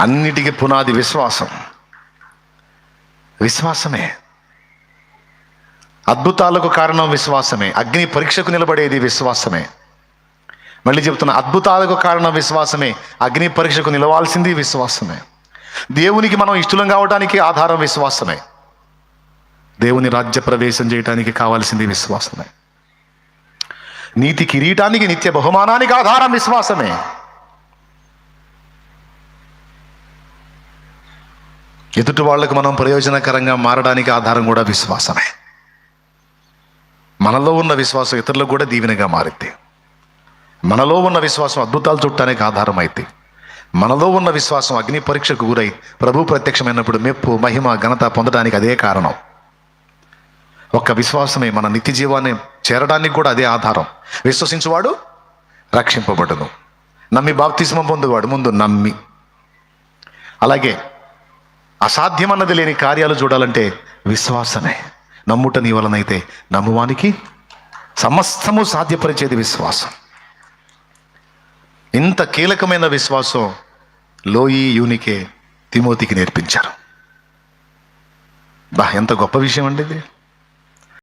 అన్నిటికీ పునాది విశ్వాసం. విశ్వాసమే. అద్భుతాలకు కారణం విశ్వాసమే. అగ్ని పరీక్షకు నిలబడేది విశ్వాసమే. మళ్ళీ చెప్తున్నా అద్భుతాలకు కారణం విశ్వాసమే. అగ్ని పరీక్షకు నిలవాల్సింది విశ్వాసమే. దేవునికి మనం ఇష్టలం కావడానికి ఆధారం విశ్వాసమే. దేవుని రాజ్య ప్రవేశం చేయడానికి కావాల్సింది విశ్వాసమే. నీతి కిరీటానికి నిత్య బహుమానానికి ఆధారం విశ్వాసమే. ఎదుటి వాళ్ళకు మనం ప్రయోజనకరంగా మారడానికి ఆధారం కూడా విశ్వాసమే. మనలో ఉన్న విశ్వాసం ఇతరులకు కూడా దీవెనగా మారింది మనలో ఉన్న విశ్వాసం అద్భుతాలు చుట్టానికి ఆధారం అయితే మనలో ఉన్న విశ్వాసం అగ్ని పరీక్షకు గురై ప్రభు ప్రత్యక్షమైనప్పుడు మెప్పు మహిమ ఘనత పొందడానికి అదే కారణం. ఒక్క విశ్వాసమే మన నిత్య జీవాన్ని చేరడానికి కూడా అదే ఆధారం. విశ్వసించువాడు రక్షింపబడును. నమ్మి బాప్తిస్మం పొందువాడు ముందు నమ్మి. అలాగే అసాధ్యమన్నది లేని కార్యాలు చూడాలంటే విశ్వాసమే. నమ్ముట నీ వలనైతే నమ్మువానికి సమస్తము సాధ్యపరిచేది విశ్వాసం. ఇంత కీలకమైన విశ్వాసం లోయి యూనికే తిమోతికి నేర్పించారు. బా ఎంత గొప్ప విషయం అండి ఇది.